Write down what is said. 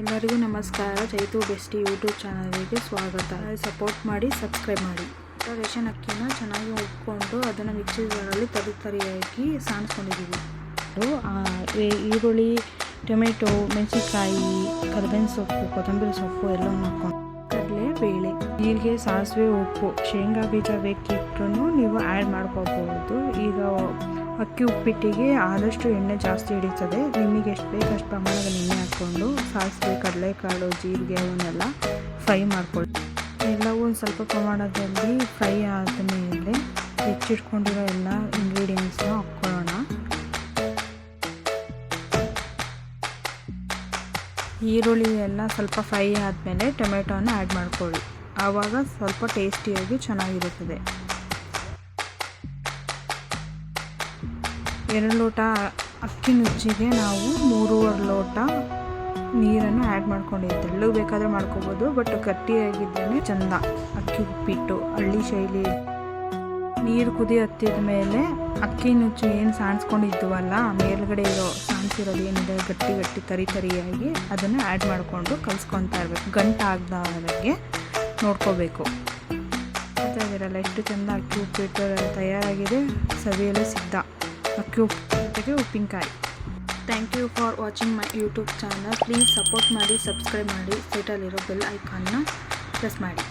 ಎಲ್ಲರಿಗೂ ನಮಸ್ಕಾರ. Chaitu bestie YouTube ಚಾನಲ್ಗೆ ಸ್ವಾಗತ. ಸಪೋರ್ಟ್ ಮಾಡಿ ಸಬ್ಸ್ಕ್ರೈಬ್ ಮಾಡಿ. ರೇಷನ್ ಅಕ್ಕಿನ ಚೆನ್ನಾಗಿ ಉಟ್ಕೊಂಡು ಅದನ್ನು ಮಿಕ್ಸಿಗಳಲ್ಲಿ ತರಿ ತರಿಯಾಗಿ ಸಾಣಿಸ್ಕೊಂಡಿದ್ದೀವಿ ಈರುಳ್ಳಿ, ಟೊಮೆಟೊ, ಮೆಣಸಿನ್ಕಾಯಿ, ಕರ್ಬೇವಿನ ಸೊಪ್ಪು, ಕೊತ್ತಂಬರಿ ಸೊಪ್ಪು ಎಲ್ಲವನ್ನು ಹಾಕ್ಕೊಂಡು ಕಡಲೆ ಬೇಳೆ, ಜೀರಿಗೆ, ಸಾಸಿವೆ, ಉಪ್ಪು, ಶೇಂಗಾ ಬೀಜ ಬೇಕಿಟ್ರೂ ನೀವು ಆ್ಯಡ್ ಮಾಡ್ಕೋಬಹುದು ಈಗ ಅಕ್ಕಿ ಉಪ್ಪಿಟ್ಟಿಗೆ ಆದಷ್ಟು ಎಣ್ಣೆ ಜಾಸ್ತಿ ಹಿಡಿತದೆ. ನಿಮಗೆ ಎಷ್ಟು ಬೇಕು ಅಷ್ಟು ಪ್ರಮಾಣದಲ್ಲಿ ಎಣ್ಣೆ ಹಾಕ್ಕೊಂಡು ಸಾಸಿವೆ, ಕಡಲೆಕಾಳು, ಜೀರಿಗೆ ಅವನ್ನೆಲ್ಲ ಫ್ರೈ ಮಾಡ್ಕೊಳ್ಳಿ ಎಲ್ಲವೂ ಒಂದು ಸ್ವಲ್ಪ ಪ್ರಮಾಣದಲ್ಲಿ ಫ್ರೈ ಆದಮೇಲೆ ಹೆಚ್ಚಿಟ್ಕೊಂಡಿರೋ ಎಲ್ಲ ಇಂಗ್ರೀಡಿಯೆಂಟ್ಸ್ನ ಹಾಕ್ಕೊಳ್ಳೋಣ. ಈರುಳ್ಳಿ ಎಲ್ಲ ಸ್ವಲ್ಪ ಫ್ರೈ ಆದಮೇಲೆ ಟೊಮೆಟೋನ ಆ್ಯಡ್ ಮಾಡ್ಕೊಳ್ಳಿ ಆವಾಗ ಸ್ವಲ್ಪ ಟೇಸ್ಟಿಯಾಗಿ ಚೆನ್ನಾಗಿರುತ್ತದೆ. ಎರಡು ಲೋಟ ಅಕ್ಕಿ ನುಚ್ಚಿಗೆ ನಾವು ಮೂರುವರೆ ಲೋಟ ನೀರನ್ನು ಆ್ಯಡ್ ಮಾಡ್ಕೊಂಡಿದ್ದೆ. ತೆಳ್ಳಗೆ ಬೇಕಾದರೆ ಮಾಡ್ಕೋಬೋದು, ಬಟ್ ಗಟ್ಟಿಯಾಗಿದ್ದೇನೆ ಚೆಂದ ಅಕ್ಕಿ ಉಪ್ಪಿಟ್ಟು, ಹಳ್ಳಿ ಶೈಲಿ. ನೀರು ಕುದಿ ಹತ್ತಿದ ಮೇಲೆ ಅಕ್ಕಿ ನುಚ್ಚು ಏನು ಸಾಣಿಸ್ಕೊಂಡಿದ್ವಲ್ಲ ಮೇಲ್ಗಡೆ ಇರೋ ಸಾಣಿಸಿರೋದು ಏನಿದೆ, ಗಟ್ಟಿ ಗಟ್ಟಿ ತರಿ ತರಿಯಾಗಿ ಅದನ್ನು ಆ್ಯಡ್ ಮಾಡಿಕೊಂಡು ಕಲಿಸ್ಕೊತಾ ಇರಬೇಕು. ಗಂಟು ಆಗದವರೆಗೆ ನೋಡ್ಕೋಬೇಕು. ಗೊತ್ತಾಗಿರಲ್ಲ ಎಷ್ಟು ಚೆಂದ ಅಕ್ಕಿ ಉಪ್ಪಿಟ್ಟು ತಯಾರಾಗಿದೆ. ಸವಿಯಲು ಸಿದ್ಧ. ಅಕ್ಕಿ ಉಪ್ಪು ಉಪ್ಪಿನಕಾಯಿ thank you for watching my YouTube channel please support ಮಾಡಿ ಸಬ್ಸ್ಕ್ರೈಬ್ ಮಾಡಿ. ಸೈಟಲ್ಲಿರೋ ಬೆಲ್ ಐಕಾನ್ನ ಪ್ರೆಸ್ ಮಾಡಿ.